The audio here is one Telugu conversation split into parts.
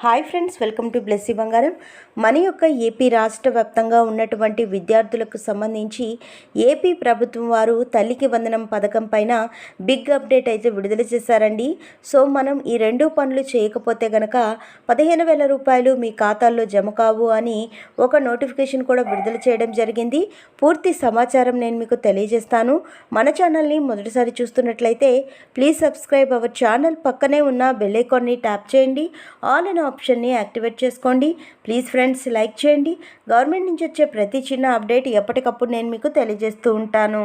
Hi friends welcome to Blessy Bangaram. మన యొక్క ఏపీ రాష్ట్ర వ్యాప్తంగా ఉన్నటువంటి విద్యార్థులకు సంబంధించి ఏపీ ప్రభుత్వం వారు తల్లికి వందనం పథకం పైన బిగ్ అప్డేట్ అయితే విడుదల చేశారండి. సో మనం ఈ రెండు పనులు చేయకపోతే గనక పదిహేను వేల రూపాయలు మీ ఖాతాల్లో జమ కావు అని ఒక నోటిఫికేషన్ కూడా విడుదల చేయడం జరిగింది. పూర్తి సమాచారం నేను మీకు తెలియజేస్తాను. మన ఛానల్ని మొదటిసారి చూస్తున్నట్లయితే ప్లీజ్ సబ్స్క్రైబ్ అవర్ ఛానల్ పక్కనే ఉన్న బెల్ ఐకాన్ని ట్యాప్ చేయండి. ఆల్ అండ్ ఆప్షన్ని యాక్టివేట్ చేసుకోండి. ప్లీజ్ ఫ్రెండ్స్ లైక్ చేయండి. గవర్నమెంట్ నుంచి వచ్చే ప్రతి చిన్న అప్డేట్ ఎప్పటికప్పుడు నేను మీకు తెలియజేస్తూ ఉంటాను.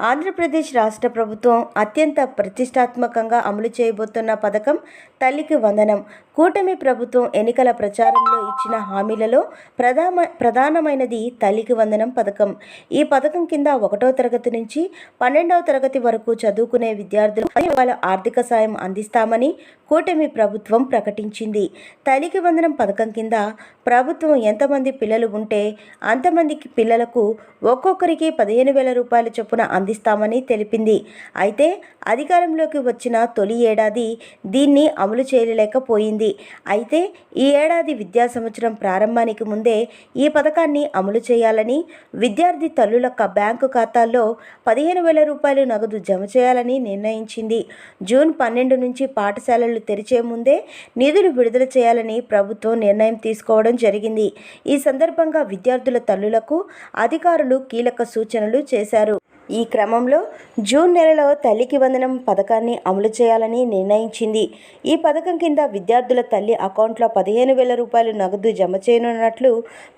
ఆంధ్రప్రదేశ్ రాష్ట్ర ప్రభుత్వం అత్యంత ప్రతిష్టాత్మకంగా అమలు చేయబోతున్న పథకం తల్లికి వందనం. కూటమి ప్రభుత్వం ఎన్నికల ప్రచారంలో ఇచ్చిన హామీలలో ప్రధాన ప్రధానమైనది తల్లికి వందనం పథకం. ఈ పథకం కింద ఒకటో తరగతి నుంచి పన్నెండవ తరగతి వరకు చదువుకునే విద్యార్థులు వాళ్ళ ఆర్థిక సాయం అందిస్తామని కూటమి ప్రభుత్వం ప్రకటించింది. తల్లికి వందనం పథకం కింద ప్రభుత్వం ఎంతమంది పిల్లలు ఉంటే అంతమందికి పిల్లలకు ఒక్కొక్కరికి పదిహేను వేల రూపాయల చొప్పున అందిస్తామని తెలిపింది. అయితే అధికారంలోకి వచ్చిన తొలి ఏడాది దీన్ని అమలు చేయలేకపోయింది. అయితే ఈ ఏడాది విద్యా సంవత్సరం ప్రారంభానికి ముందే ఈ పథకాన్ని అమలు చేయాలని విద్యార్థి తల్లుల బ్యాంకు ఖాతాల్లో పదిహేను వేల రూపాయలు నగదు జమ చేయాలని నిర్ణయించింది. జూన్ పన్నెండు నుంచి పాఠశాలలు తెరిచే ముందే నిధులు విడుదల చేయాలని ప్రభుత్వం నిర్ణయం తీసుకోవడం జరిగింది. ఈ సందర్భంగా విద్యార్థుల తల్లులకు అధికారులు కీలక సూచనలు చేశారు. ఈ క్రమంలో జూన్ నెలలో తల్లికి వందనం పథకాన్ని అమలు చేయాలని నిర్ణయించింది. ఈ పథకం కింద విద్యార్థుల తల్లి అకౌంట్లో పదిహేను వేల రూపాయలు నగదు జమ చేయనున్నట్లు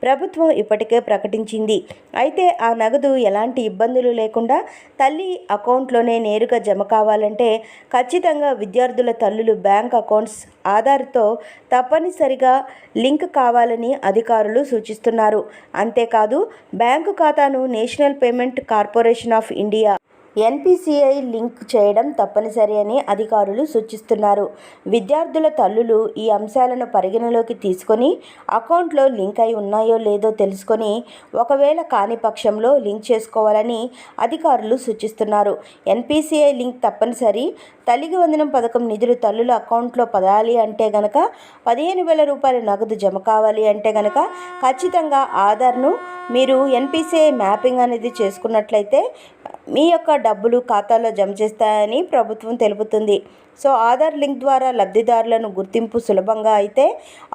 ప్రభుత్వం ఇప్పటికే ప్రకటించింది. అయితే ఆ నగదు ఎలాంటి ఇబ్బందులు లేకుండా తల్లి అకౌంట్లోనే నేరుగా జమ కావాలంటే ఖచ్చితంగా విద్యార్థుల తల్లులు బ్యాంక్ అకౌంట్స్ ఆధార్తో తప్పనిసరిగా లింక్ కావాలని అధికారులు సూచిస్తున్నారు. అంతేకాదు బ్యాంకు ఖాతాను national payment corporation of India. NPCI link చేయడం తప్పనిసరి అని అధికారులు సూచిస్తున్నారు. విద్యార్థుల తల్లులు ఈ అంశాలను పరిగణలోకి తీసుకొని అకౌంట్లో లింక్ అయి ఉన్నాయో లేదో తెలుసుకొని ఒకవేళ కాని పక్షంలో లింక్ చేసుకోవాలని అధికారులు సూచిస్తున్నారు. ఎన్పిసిఐ లింక్ తప్పనిసరి. తల్లికి వందనం పథకం నిధులు తల్లుల అకౌంట్లో పదాలి అంటే గనక పదిహేను వేల రూపాయల నగదు జమ కావాలి అంటే గనక ఖచ్చితంగా ఆధార్ను మీరు ఎన్పిసిఐ మ్యాపింగ్ అనేది చేసుకున్నట్లయితే మీ యొక్క డబ్బులు ఖాతాలో జమ చేస్తాయని ప్రభుత్వం తెలుపుతుంది. సో ఆధార్ లింక్ ద్వారా లబ్ధిదారులను గుర్తింపు సులభంగా అయితే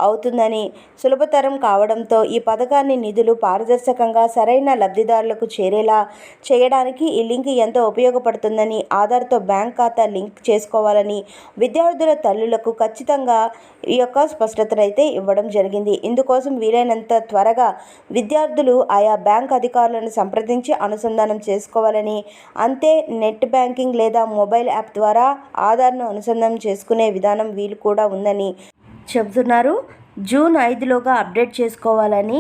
అవుతుందని సులభతరం కావడంతో ఈ పథకాన్ని నిధులు పారదర్శకంగా సరైన లబ్ధిదారులకు చేరేలా చేయడానికి ఈ లింక్ ఎంతో ఉపయోగపడుతుందని ఆధార్తో బ్యాంక్ ఖాతా లింక్ చేసుకోవాలని విద్యార్థుల తల్లులకు ఖచ్చితంగా ఈ యొక్క స్పష్టతనైతే ఇవ్వడం జరిగింది. ఇందుకోసం వీలైనంత త్వరగా విద్యార్థులు ఆయా బ్యాంక్ అధికారులను సంప్రదించి అనుసంధానం చేసుకోవాలని అంతే నెట్ బ్యాంకింగ్ లేదా మొబైల్ యాప్ ద్వారా ఆధార్ను అనుసంధానం చేసుకునే విధానం వీలు కూడా ఉందని చెబుతున్నారు. జూన్ ఐదులోగా అప్డేట్ చేసుకోవాలని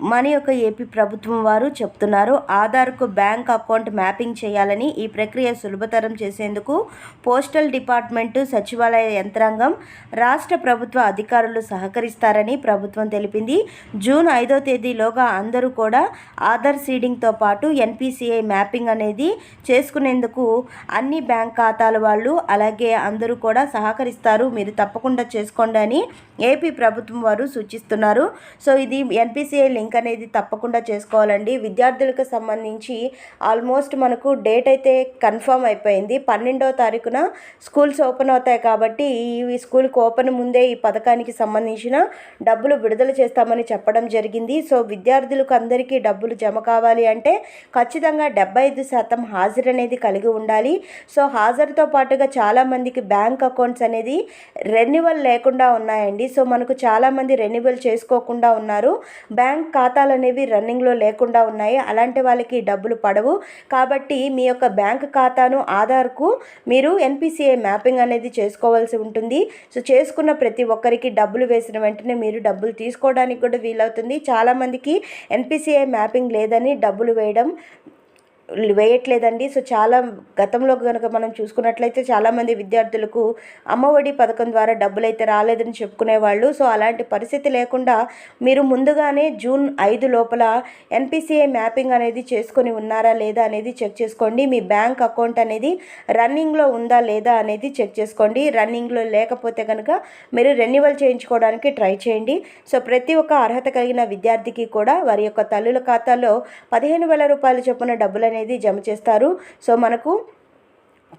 మన యొక్క ఏపీ ప్రభుత్వం వారు చెప్తున్నారు. ఆధార్కు బ్యాంక్ అకౌంట్ మ్యాపింగ్ చేయాలని ఈ ప్రక్రియ సులభతరం చేసేందుకు పోస్టల్ డిపార్ట్మెంటు సచివాలయ యంత్రాంగం రాష్ట్ర ప్రభుత్వ అధికారులు సహకరిస్తారని ప్రభుత్వం తెలిపింది. జూన్ ఐదో తేదీలోగా అందరూ కూడా ఆధార్ సీడింగ్తో పాటు ఎన్పిసిఐ మ్యాపింగ్ అనేది చేసుకునేందుకు అన్ని బ్యాంక్ ఖాతాల వాళ్ళు అలాగే అందరూ కూడా సహకరిస్తారు. మీరు తప్పకుండా చేసుకోండి అని ఏపీ ప్రభుత్వం వారు సూచిస్తున్నారు. సో ఇది ఎన్పిసిఐ లింక్ లింక్ అనేది తప్పకుండా చేసుకోవాలండి. విద్యార్థులకు సంబంధించి ఆల్మోస్ట్ మనకు డేట్ అయితే కన్ఫర్మ్ అయిపోయింది. పన్నెండవ తారీఖున స్కూల్స్ ఓపెన్ అవుతాయి కాబట్టి ఈ స్కూల్కి ఓపెన్ ముందే ఈ పథకానికి సంబంధించిన డబ్బులు విడుదల చేస్తామని చెప్పడం జరిగింది. సో విద్యార్థులకు అందరికీ డబ్బులు జమ కావాలి అంటే ఖచ్చితంగా డెబ్బై ఐదు శాతం హాజరు అనేది కలిగి ఉండాలి. సో హాజరుతో పాటుగా చాలామందికి బ్యాంక్ అకౌంట్స్ అనేది రెన్యువల్ లేకుండా ఉన్నాయండి. సో మనకు చాలామంది రెన్యువల్ చేసుకోకుండా ఉన్నారు. బ్యాంక్ ఖాతాలు అనేవి రన్నింగ్లో లేకుండా ఉన్నాయి. అలాంటి వాళ్ళకి డబ్బులు పడవు. కాబట్టి మీ యొక్క బ్యాంక్ ఖాతాను ఆధార్కు మీరు ఎన్పిసిఐ మ్యాపింగ్ అనేది చేసుకోవాల్సి ఉంటుంది. సో చేసుకున్న ప్రతి ఒక్కరికి డబ్బులు వేసిన వెంటనే మీరు డబ్బులు తీసుకోవడానికి కూడా వీలవుతుంది. చాలామందికి ఎన్పిసిఐ మ్యాపింగ్ లేదని డబ్బులు వేయడం వేయట్లేదండి. సో చాలా గతంలో కనుక మనం చూసుకున్నట్లయితే చాలామంది విద్యార్థులకు అమ్మఒడి పథకం ద్వారా డబ్బులు అయితే రాలేదని చెప్పుకునేవాళ్ళు. సో అలాంటి పరిస్థితి లేకుండా మీరు ముందుగానే జూన్ ఐదు లోపల ఎన్పిసిఐ మ్యాపింగ్ అనేది చేసుకొని ఉన్నారా లేదా అనేది చెక్ చేసుకోండి. మీ బ్యాంక్ అకౌంట్ అనేది రన్నింగ్లో ఉందా లేదా అనేది చెక్ చేసుకోండి. రన్నింగ్లో లేకపోతే కనుక మీరు రెన్యువల్ చేయించుకోవడానికి ట్రై చేయండి. సో ప్రతి ఒక్క అర్హత కలిగిన విద్యార్థికి కూడా వారి యొక్క తల్లుల ఖాతాలో పదిహేను వేల రూపాయలు చొప్పున డబ్బులు అనేది జమ చేస్తారు. సో మనకు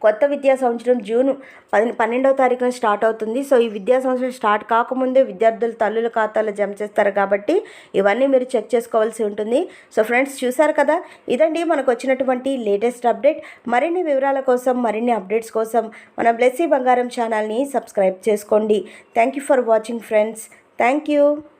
కొత్త విద్యా సంవత్సరం జూన్ పది పన్నెండవ తారీఖున స్టార్ట్ అవుతుంది. సో ఈ విద్యా సంవత్సరం స్టార్ట్ కాకముందే విద్యార్థులు తల్లుల ఖాతాలో జమ చేస్తారు కాబట్టి ఇవన్నీ మీరు చెక్ చేసుకోవాల్సి ఉంటుంది. సో ఫ్రెండ్స్ చూసారు కదా? ఇదండి మనకు వచ్చినటువంటి లేటెస్ట్ అప్డేట్. మరిన్ని వివరాల కోసం మరిన్ని అప్డేట్స్ కోసం మన బ్లెస్సీ బంగారం ఛానల్ని సబ్స్క్రైబ్ చేసుకోండి. Thank you for watching friends. Thank you.